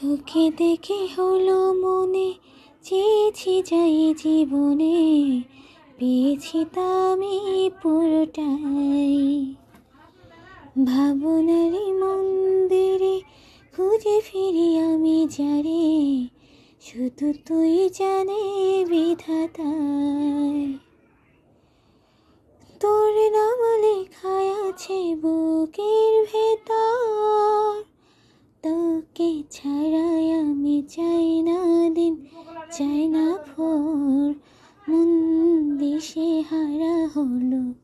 তোকে দেখে হলো মনে, চেয়েছি যাই জীবনে, পেয়েছি তা আমি পুরোটাই। ভাবনারি মন্দিরে খুঁজে ফিরি আমি যারে, শুধু তুই জানে বিধাতায়। তোর নাম লেখায় আছে বুকের ভেতর। তোকে ছাড়াই আমি চাই না দিন, চাই না ভোর। মন দিশে হারা হলো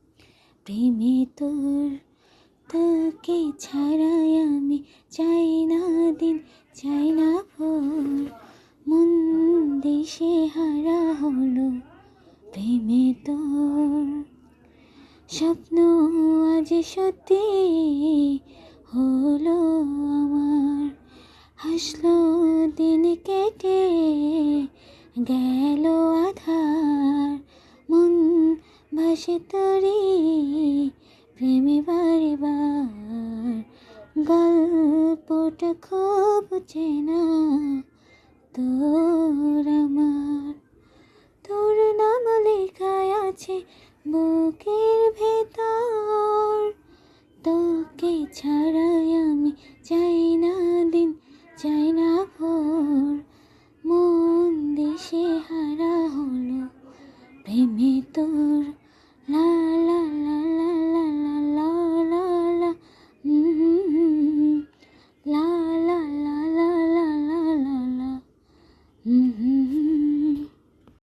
প্রেমে তোর। তোকে ছাড়াই আমি চাই না দিন, চাই না ভোর। মন দিশে হারা হলো প্রেমে তোর। স্বপ্ন আজ সত্যি হলো হাসলো দিন কেটে গেল আধার। মন ভাসে তরি, প্রেমে বারে বার গল্পটা খুব চেনা, তোর আমার। তোর নাম লেখায় আছে বুকের ভেতর। তোকে ছাড়াই আমি চাই না দিন হারা তোর লা লা লা লা